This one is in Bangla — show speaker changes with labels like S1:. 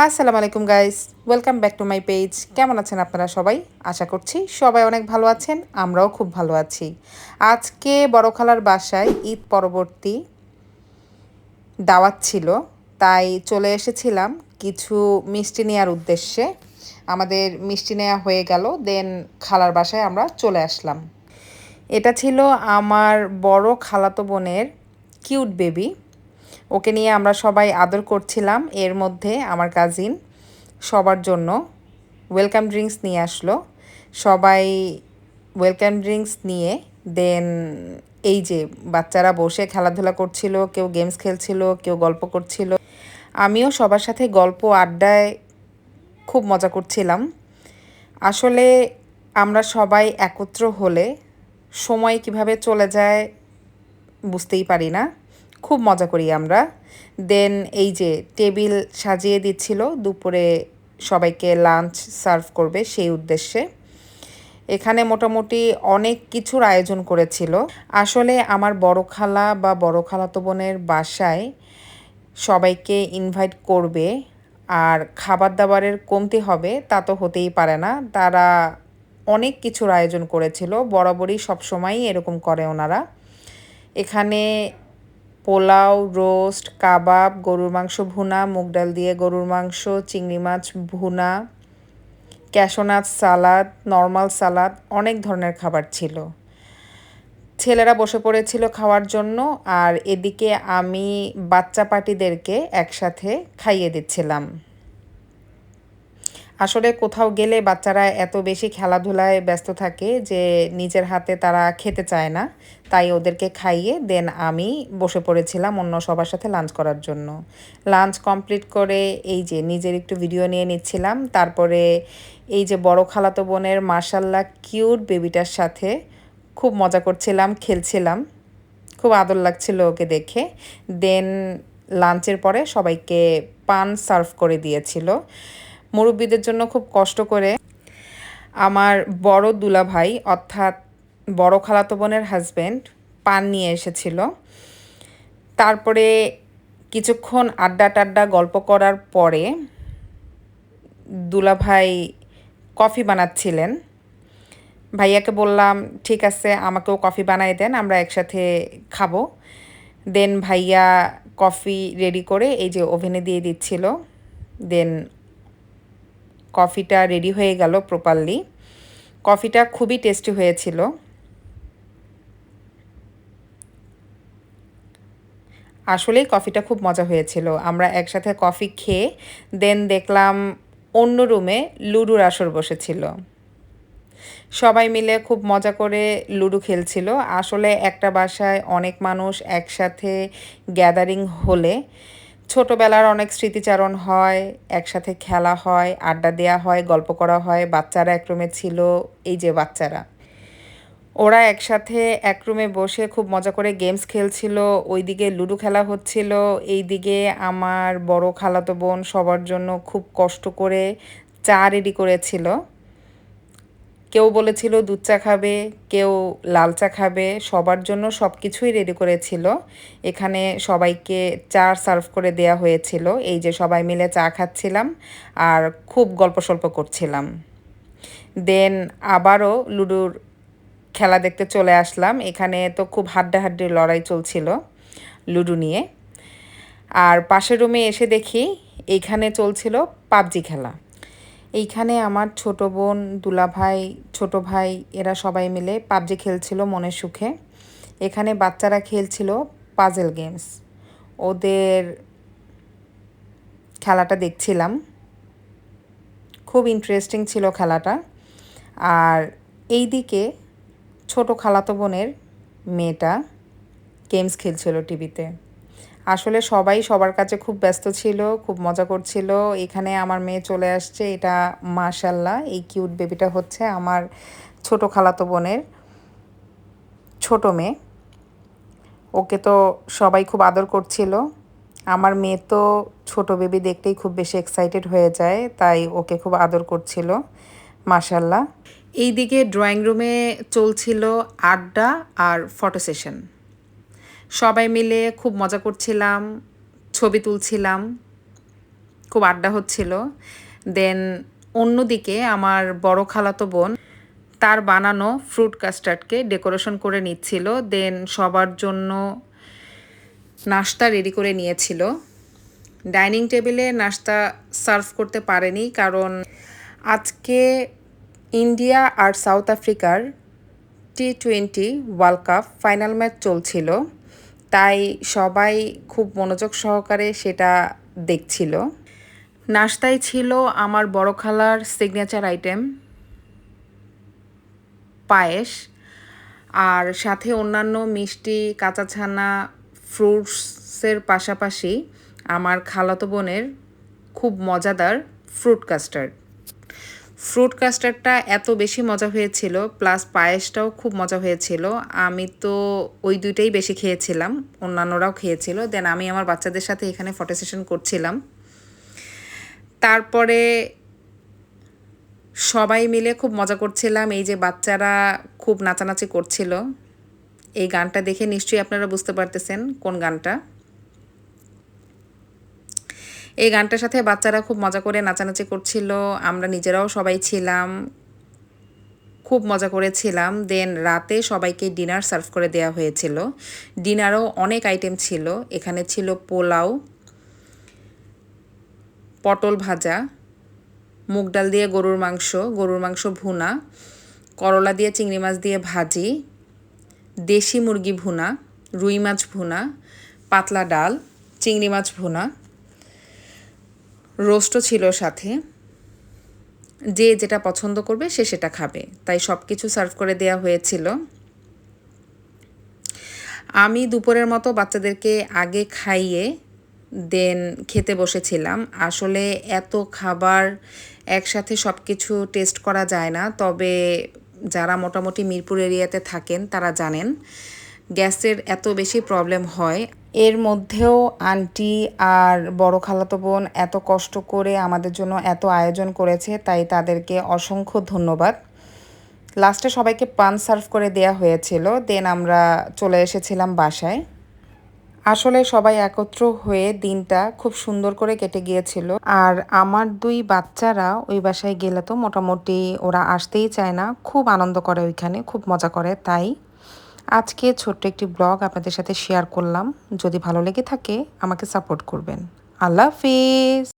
S1: আসসালামু আলাইকুম guys welcome back to my page কেমন আছেন আপনারা সবাই? আশা করছি সবাই অনেক ভালো আছেন, আমরাও খুব ভালো আছি। আজকে বড় খালার বাসায় ঈদ পরবর্তী দাওয়াত ছিল, তাই চলে এসেছিলাম কিছু মিষ্টি নেওয়ার উদ্দেশ্যে। আমাদের মিষ্টি নেওয়া হয়ে গেল, দেন খালার বাসায় আমরা চলে আসলাম। এটা ছিল আমার বড় খালাতো বোনের কিউট বেবি। ওকে নিয়ে আমরা সবাই আদর করছিলাম। এর মধ্যে আমার কাজিন সবার জন্য ওয়েলকাম ড্রিঙ্কস নিয়ে আসলো। সবাই ওয়েলকাম ড্রিঙ্কস নিয়ে দেন এই যে বাচ্চারা বসে খেলাধুলা করছিল, কেউ গেমস খেলছিল, কেউ গল্প করছিল। আমিও সবার সাথে গল্প আড্ডায় খুব মজা করছিলাম। আসলে আমরা সবাই একত্র হলে সময় কীভাবে চলে যায় বুঝতেই পারি না। খুব মজা করি আমরা। দেন এই যে টেবিল সাজিয়ে দিচ্ছিল, দুপুরে সবাইকে লাঞ্চ সার্ভ করবে সেই উদ্দেশ্যে। এখানে মোটামুটি অনেক কিছুর আয়োজন করেছিল। আসলে আমার বড় খালা বা বড় খালাতো বোনের বাসায় সবাইকে ইনভাইট করবে, আর খাবার দাবারের কমতি হবে তা তো হতেই পারে না। তারা অনেক কিছুর আয়োজন করেছিল, বরাবরই সবসময়ই এরকম করে ওনারা। এখানে পোলাও, রোস্ট, কাবাব, গরুর মাংস ভুনা, মুগ ডাল দিয়ে গরুর মাংস, চিংড়ি মাছ ভুনা ক্যাশোনাথ সালাদ, নর্মাল সালাদ, অনেক ধরনের খাবার ছিল। ছেলেরা বসে পড়েছিল খাওয়ার জন্য আর এদিকে আমি বাচ্চা পাটিদেরকে একসাথে খাইয়ে দিচ্ছিলাম। আসলে কোথাও গেলে বাচ্চারা এত বেশি খেলাধুলায় ব্যস্ত থাকে যে নিজের হাতে তারা খেতে চায় না। তাই ওদেরকে খাইয়ে দেন আমি বসে পড়েছিলাম অন্য সবার সাথে লাঞ্চ করার জন্য। লাঞ্চ কমপ্লিট করে এই যে নিজের একটু ভিডিও নিয়ে নিচ্ছিলাম। তারপরে এই যে বড় খালাতো বোনের মার্শাল্লাহ কিউট বেবিটার সাথে খুব মজা করছিলাম, খেলছিলাম। খুব আদর লাগছিল ওকে দেখে। দেন লাঞ্চের পরে সবাইকে পান সার্ভ করে দিয়েছিল। মুরব্বীদের জন্য খুব কষ্ট করে আমার বড় দুলা ভাই অর্থাৎ বড় খালাতো বোনের হাজব্যান্ড পান নিয়ে এসেছিল। তারপরে কিছুক্ষণ আড্ডা টাড্ডা গল্প করার পরে দুলা ভাই কফি বানাচ্ছিলেন। ভাইয়াকে বললাম, ঠিক আছে, আমাকেও কফি বানাই দেন, আমরা একসাথে খাব। দেন ভাইয়া কফি রেডি করে এই যে ওভেনে দিয়ে দিচ্ছিল। দেন কফিটা রেডি হয়ে গেল প্রপারলি কফিটা খুবই টেস্টি হয়েছিল। আসলেই কফিটা খুব মজা হয়েছিল। আমরা একসাথে কফি খেয়ে দেন দেখলাম অন্য রুমে লুডুর আসর বসেছিল। সবাই মিলে খুব মজা করে লুডু খেলছিল। আসলে একটা বাসায় অনেক মানুষ একসাথে গ্যাদারিং হলে ছোটোবেলার অনেক স্মৃতিচারণ হয়, একসাথে খেলা হয়, আড্ডা দেওয়া হয়, গল্প করা হয়, বাচ্চারা এক রুমে ছিল, এই যে বাচ্চারা। ওরা একসাথে এক রুমে বসে খুব মজা করে গেমস খেলছিল, ওইদিকে লুডো খেলা হচ্ছিল এই দিকে আমার বড় খালাতো বোন সবার জন্য খুব কষ্ট করে চা রেডি করেছিল। কেউ বলেছিল দুধ চা খাবে, কেউ লাল চা খাবে, সবার জন্য সব কিছুই রেডি করেছিল। এখানে সবাইকে চা সার্ভ করে দেয়া হয়েছিল। এই যে সবাই মিলে চা খাচ্ছিলাম আর খুব গল্প সল্প করছিলাম। দেন আবারও লুডুর খেলা দেখতে চলে আসলাম। এখানে তো খুব হাড্ডাহাড্ডির লড়াই চলছিল লুডু নিয়ে। আর পাশের রুমে এসে দেখি এইখানে চলছিল পাবজি খেলা। এইখানে আমার ছোট বোন, দুলা ভাই, ছোট ভাই, এরা সবাই মিলে পাবজি খেলছিল মনের সুখে। এখানে বাচ্চারা খেলছিল পাজেল গেমস ওদের খেলাটা দেখছিলাম। খুব ইন্টারেস্টিং ছিল খেলাটা। আর এই দিকে ছোট খালাতো বোনের মেয়েটা গেমস খেলছিল টিভিতে আসলে সবাই সবার কাছে খুব ব্যস্ত ছিল, খুব মজা করছিল। এখানে আমার মেয়ে চলে আসছে, এটা মাশাল্লাহ এই কিউট বেবিটা হচ্ছে আমার ছোট খালাতো বোনের ছোট মেয়ে। ওকে তো সবাই খুব আদর করছিল। আমার মেয়ে তো ছোট বেবি দেখতেই খুব বেশি এক্সাইটেড হয়ে যায়, তাই ওকে খুব আদর করছিল মাশাল্লাহ এইদিকে ড্রয়িং রুমে চলছিল আড্ডা আর ফটো সেশন সবাই মিলে খুব মজা করছিলাম, ছবি তুলছিলাম, খুব আড্ডা হচ্ছিল। দেন অন্যদিকে আমার বড় খালাতো বোন, তার বানানো ফ্রুট কাস্টার্ডকে ডেকোরেশন করে নিচ্ছিল। দেন সবার জন্য নাস্তা রেডি করে নিয়েছিল। ডাইনিং টেবিলে নাস্তা সার্ভ করতে পারেনি কারণ আজকে ইন্ডিয়া আর সাউথ আফ্রিকার T twenty world cup final match চলছিল। তাই সবাই খুব মনোযোগ সহকারে সেটা দেখছিল। নাস্তায় ছিল আমার বড় খালার সিগনেচার আইটেম পায়েস, আর সাথে অন্যান্য মিষ্টি কাঁচা ছানা ফ্রুটসের পাশাপাশি আমার খালাতো বোনের খুব মজাদার ফ্রুট কাস্টার্ড ফ্রুট কাস্টার্ডটা এত বেশি মজা হয়েছিল, প্লাস পায়েসটাও খুব মজা হয়েছিল। আমি তো ওই দুইটাই বেশি খেয়েছিলাম, অন্যান্যরাও খেয়েছিল। দেন আমি আমার বাচ্চাদের সাথে এখানে ফটো সেশন করছিলাম। তারপরে সবাই মিলে খুব মজা করছিলাম। এই যে বাচ্চারা খুব নাচানাচি করছিল, এই গানটা দেখে নিশ্চয়ই আপনারা বুঝতে পারতেছেন কোন গানটা। এই গানটার সাথে বাচ্চারা খুব মজা করে নাচানাচি করছিল, আমরা নিজেরাও সবাই ছিলাম। খুব মজা করেছিলাম। দেন রাতে সবাইকে ডিনার সার্ভ করে দেওয়া হয়েছিল। ডিনারও অনেক আইটেম ছিল। এখানে ছিল পোলাও, পটল ভাজা, মুগ ডাল দিয়ে গরুর মাংস গরুর মাংস ভুনা, করলা দিয়ে চিংড়ি মাছ দিয়ে ভাজি, দেশি মুরগি ভুনা, রুই মাছ ভুনা, পাতলা ডাল, চিংড়ি মাছ ভুনা রোস্টও ছিল সাথে। যে যেটা পছন্দ করবে সে সেটা খাবে। তাই সব কিছু সার্ভ করে দেওয়া হয়েছিল। আমি দুপুরের মতো বাচ্চাদেরকে আগে খাইয়ে, দেন খেতে বসেছিলাম। আসলে এত খাবার একসাথে সব কিছু টেস্ট করা যায় না। তবে যারা মোটামুটি মিরপুর এরিয়াতে থাকেন তারা জানেন, গ্যাসের এত বেশি প্রবলেম হয়। এর মধ্যেও আন্টি আর বড় খালাতো বোন এত কষ্ট করে আমাদের জন্য এত আয়োজন করেছে, তাই তাদেরকে অসংখ্য ধন্যবাদ। লাস্টে সবাইকে পান সার্ভ করে দেয়া হয়েছিল, দেন আমরা চলে এসেছিলাম বাসায়। আসলে সবাই একত্র হয়ে দিনটা খুব সুন্দর করে কেটে গিয়েছিল। আর আমার দুই বাচ্চারা ওই বাসায় গেলে তো মোটামুটি ওরা আসতেই চায় না, খুব আনন্দ করে ওইখানে, খুব মজা করে, তাই আজকে ছোট্ট একটি ব্লগ আপনাদের সাথে শেয়ার করলাম। যদি ভালো লেগে থাকে, আমাকে সাপোর্ট করবেন। আল্লাহ হাফিজ।